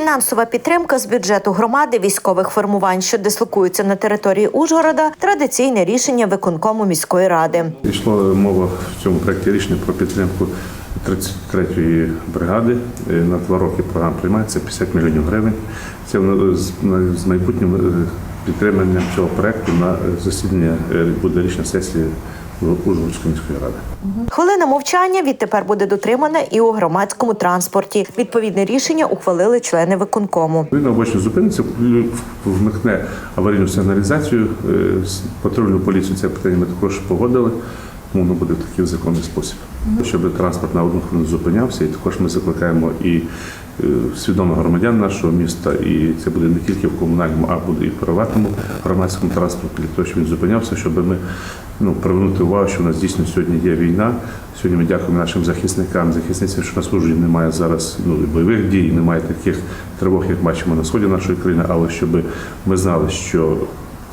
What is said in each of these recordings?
Фінансова підтримка з бюджету громади військових формувань, що дислокуються на території Ужгорода, традиційне рішення виконкому міської ради. Йшла мова в цьому проєкті рішення про підтримку 33-ї бригади. Е, На два роки програма приймається 50 мільйонів гривень. Це з майбутнім е, підтриманням цього проєкту на засідання е, буде рішення сесії Ужгородської міської ради. Хвилина мовчання відтепер буде дотримана і у громадському транспорті. Відповідне рішення ухвалили члени виконкому. Він обочно зупиниться, вмикне аварійну сигналізацію. е, з Патрульну поліцію це питання ми також погодили, тому воно буде в такий законний спосіб. Щоб транспорт на одну хвилину зупинявся, і також ми закликаємо і е, свідомих громадян нашого міста, і це буде не тільки в комунальному, а буде і в приватному громадському транспорті, для того, щоб він зупинявся, щоб ми ну, привернути увагу, що у нас дійсно сьогодні є війна. Сьогодні ми дякуємо нашим захисникам, захисницям, що на службі немає зараз ну, бойових дій, немає таких тривог, як бачимо на сході нашої країни, але щоб ми знали, що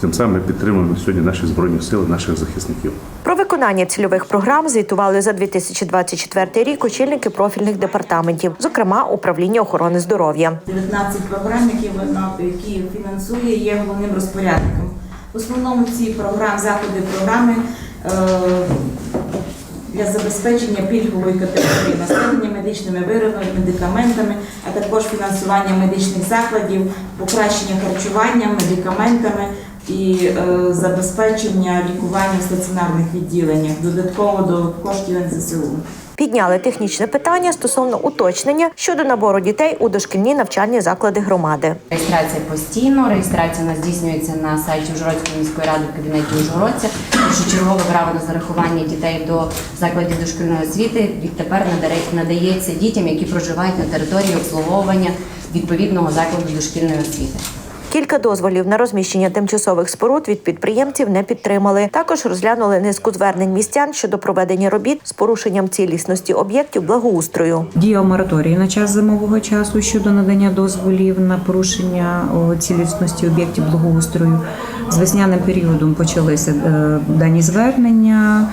тим самим ми підтримуємо сьогодні наші збройні сили, наших захисників. Про виконання цільових програм звітували за 2024 рік очільники профільних департаментів, зокрема управління охорони здоров'я. 19 програм, які вона які фінансує, є головним розпорядником. В основному ці програм, заходи програми е, для забезпечення пільгової категорії населення медичними виробами, медикаментами, а також фінансування медичних закладів, покращення харчування медикаментами і е, забезпечення лікування в стаціонарних відділеннях, додатково до коштів НЗСУ. Підняли технічне питання стосовно уточнення щодо набору дітей у дошкільні навчальні заклади громади. Реєстрація постійно, реєстрація у нас здійснюється на сайті Ужгородської міської ради в кабінеті Ужгородця. Першочергове право на зарахування дітей до закладів дошкільної освіти відтепер надається дітям, які проживають на території обслуговування відповідного закладу дошкільної освіти. Кілька дозволів на розміщення тимчасових споруд від підприємців не підтримали. Також розглянули низку звернень містян щодо проведення робіт з порушенням цілісності об'єктів благоустрою. Діяв мораторій на час зимового часу щодо надання дозволів на порушення цілісності об'єктів благоустрою. З весняним періодом почалися е, дані звернення,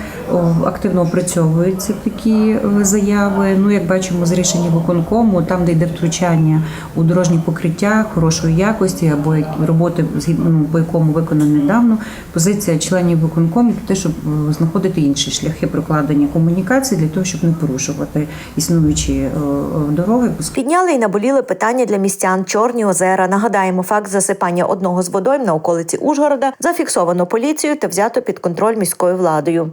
активно опрацьовуються такі е, заяви. Ну, як бачимо з рішення виконкому, там, де йде втручання у дорожні покриття хорошої якості або роботи, згідно ну, по якому виконано недавно, позиція членів виконкому те, щоб е, знаходити інші шляхи прокладення комунікації для того, щоб не порушувати існуючі е, дороги. Підняли і наболіли питання для містян Чорні озера. Нагадаємо, факт засипання одного з водойм на околиці Ужгорода зафіксовано поліцією та взято під контроль міською владою.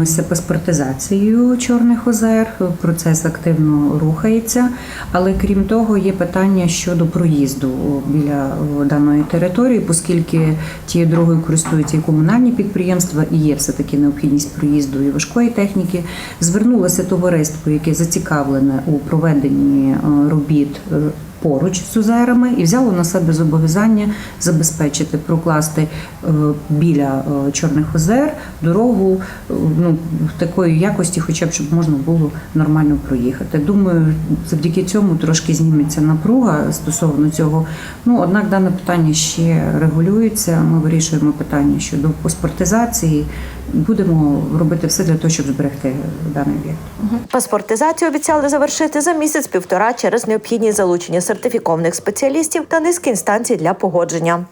Займаємося паспортизацією чорних озер. Процес активно рухається. Але крім того, є питання щодо проїзду біля даної території, оскільки тією дорогою користуються і комунальні підприємства, і є все таки необхідність проїзду і важкої техніки. Звернулося товариство, яке зацікавлене у проведенні е, робіт. Поруч з озерами і взяло на себе зобов'язання забезпечити прокласти е, біля е, Чорних озер дорогу е, ну, такої якості, хоча б щоб можна було нормально проїхати. Думаю, завдяки цьому трошки зніметься напруга стосовно цього. Ну однак дане питання ще регулюється. Ми вирішуємо питання щодо паспортизації. Будемо робити все для того, щоб зберегти даний об'єкт. Паспортизацію обіцяли завершити за місяць-півтора через необхідні залучення сертифікованих спеціалістів та низки інстанцій для погодження.